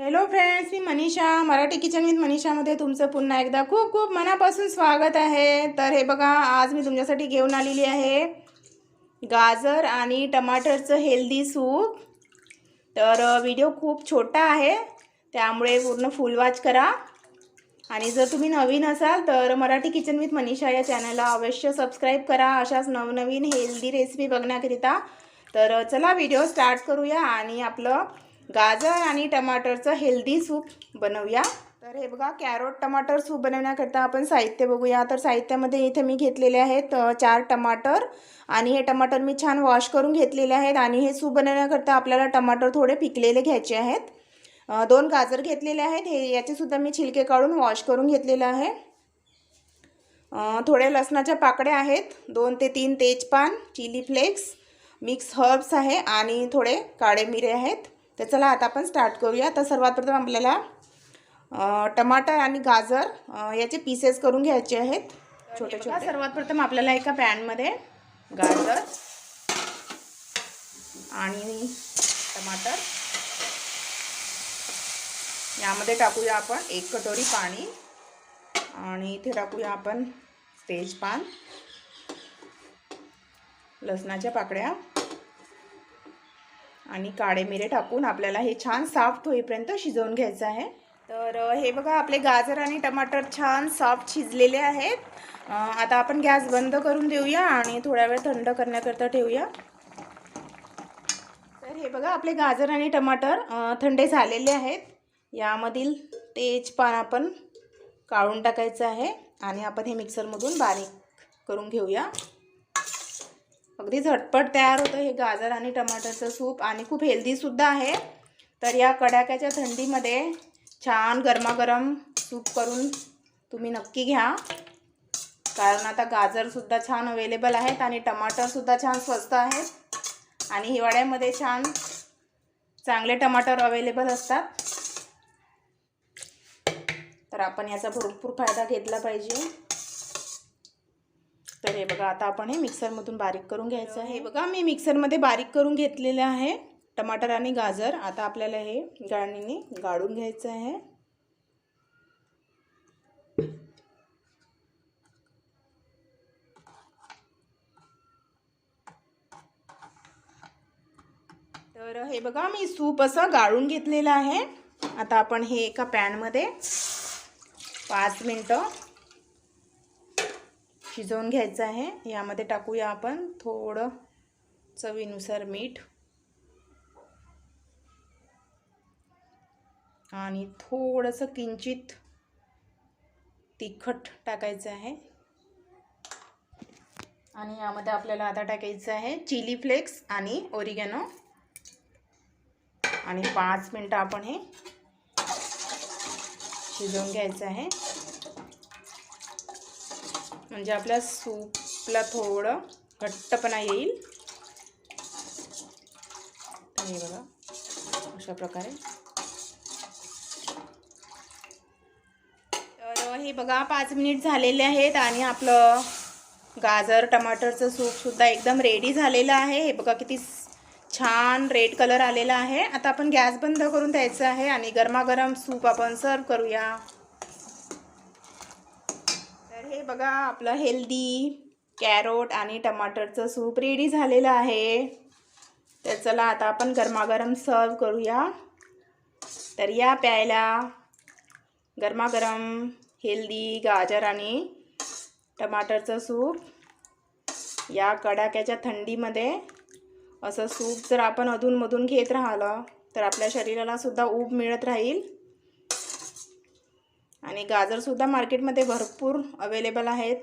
Hello friends मी Manisha Marathi kitchen with मनीषामध्ये तुमचं पुन्हा एकदा खूप खूप मनापासून स्वागत आहे. तर हे बघा आज मी तुमच्यासाठी घेऊन आलेली आहे गाजर आणि टमाटरचं हेल्दी सूप तर व्हिडिओ खूप छोटा आहे त्यामुळे पूर्ण फुलवाच करा. आणि जर तुम्ही नवीन असाल तर मराठी किचन विथ मनीषा या चॅनलला अवश्य सबस्क्राईब करा. अशाच नवनवीन हेल्दी रेसिपी बघण्याकरिता. तर चला व्हिडिओ स्टार्ट करूया आणि आपलं गाजर आणि टमाटरचं हेल्दी सूप बनवूया. तर हे बघा कॅरोट टमाटर सूप बनवण्याकरता आपण साहित्य बघूया. तर साहित्यामध्ये इथे मी घेतलेले आहेत चार टमाटर आणि हे टमाटर मी छान वॉश करून घेतलेले आहेत आणि हे सूप बनवण्याकरता आपल्याला टमाटर थोडे पिकलेले घ्यायचे आहेत. दोन गाजर घेतलेले आहेत. हे याचेसुद्धा मी छिलके काढून वॉश करून घेतलेलं आहे. थोड्या लसणाच्या पाकड्या आहेत. दोन ते तीन तेजपान चिली फ्लेक्स मिक्स हर्ब्स आहे आणि थोडे काळे मिरे आहेत. तर चला आता आपण स्टार्ट करूया. तर सर्वात प्रथम आपल्याला टमाटर आणि गाजर याचे पीसेस करून घ्यायचे आहेत. छोटे छोटे. सर्वात प्रथम आपल्याला एका पॅनमध्ये गाजर आणि टमाटर. यामध्ये टाकूया आपण एक कटोरी पाणी आणि इथे टाकूया आपण तेजपान लसणाच्या पाकड्या आणि काळे मिरे टाकून आपल्याला हे छान सॉफ्ट होईपर्यंत शिजवून घ्यायचं आहे. तर हे बघा आपले गाजर आणि टमाटर छान सॉफ्ट शिजलेले आहेत. आता आपण गॅस बंद करून देऊया आणि थोड्या वेळ थंड करण्याकरता ठेवूया. तर हे बघा आपले गाजर आणि टमाटर थंडे झालेले आहेत. यामधील तेजपान आपण काढून टाकायचं आहे आणि आपण हे मिक्सरमधून बारीक करून घेऊया. अगदी झटपट तयार होतं. हे गाजर आणि टमाटरचं सूप आणि खूप हेल्दीसुद्धा आहे. तर या कडाक्याच्या थंडीमध्ये छान गरमागरम सूप करून तुम्ही नक्की घ्या. कारण आता गाजरसुद्धा छान अवेलेबल आहेत आणि टमाटरसुद्धा छान स्वस्त आहेत. आणि हिवाळ्यामध्ये छान चांगले टमाटर अवेलेबल असतात. तर आपण याचा भरपूर फायदा घेतला पाहिजे. हे बघा आता आपण हे मिक्सरमधून बारीक करून घ्यायचं आहे. हे बघा. मी मिक्सरमध्ये बारीक करून घेतलेलं आहे टमाटर आणि गाजर. आता आपल्याला हे गाळणीने गाळून घ्यायचं आहे. तर हे बघा मी सूप असं गाळून घेतलेलं आहे. आता आपण हे एका पॅनमध्ये पाच मिनटं शिजवून घ्यायचं आहे. यामध्ये टाकूया आपण थोडं चवीनुसार मीठ. आणि थोडंसं किंचित तिखट टाकायचं आहे. आणि यामध्ये आपल्याला आता टाकायचं आहे चिली फ्लेक्स आणि ओरिगॅनो. आणि पाच मिनटं आपण हे शिजवून घ्यायचं आहे. म्हणजे आपल्या सूपला थोडं घट्टपणा येईल. तर हे बघा अशा प्रकारे. तर हे बघा पाच मिनिट झालेले आहेत आणि आपलं गाजर टमाटरचं सूपसुद्धा एकदम रेडी झालेलं आहे. हे बघा किती छान रेड कलर आलेला आहे. आता आपण गॅस बंद करून द्यायचं आहे आणि गरमागरम सूप आपण सर्व करूया. हे बघा आपलं हेल्दी कॅरोट आणि टमाटरचं सूप रेडी झालेलं आहे. तर चला आता आपण गरमागरम सर्व करूया. तर या प्यायला गरमागरम हेल्दी गाजर आणि टमाटरचं सूप या कडाक्याच्या थंडीमध्ये असं सूप जर आपण अधूनमधून घेत राहिलं तर आपल्या शरीराला सुद्धा ऊब मिळत राहील. आणि गाजरसुद्धा मार्केटमध्ये भरपूर अवेलेबल आहेत.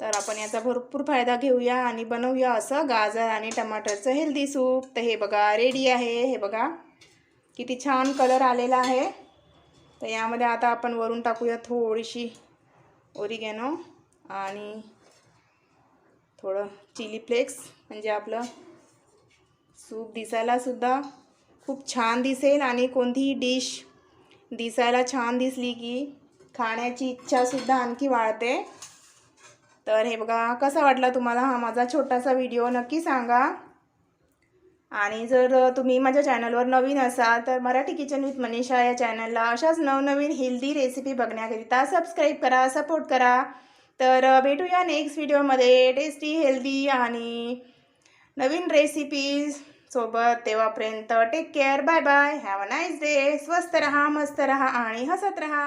तर आपण याचा भरपूर फायदा घेऊया आणि बनवूया असं गाजर आणि टमाटरचं हेल्दी सूप तर हे बघा रेडी आहे. हे बघा किती छान कलर आलेला आहे. तर यामध्ये आता आपण वरून टाकूया थोडीशी ओरिगॅनो आणि थोडं चिली फ्लेक्स म्हणजे आपलं सूप दिसायलासुद्धा खूप छान दिसेल आणि कोणतीही डिश दिसायला छान दिसली की खाण्याची इच्छासुद्धा आणखी वाढते. तर हे बघा कसा वाटला तुम्हाला हा माझा छोटासा व्हिडिओ? नक्की सांगा. आणि जर तुम्ही माझ्या चॅनलवर नवीन असाल तर मराठी किचन विथ मनीषा या चॅनलला अशाच नवनवीन हेल्दी रेसिपी बघण्याकरिता सबस्क्राईब करा सपोर्ट करा. तर भेटूया नेक्स्ट व्हिडिओमध्ये. टेस्टी हेल्दी आणि नवीन रेसिपीज सोबत तेव्हापर्यंत take care bye bye have a nice day स्वस्त रहा मस्त रहा आणि हसत रहा.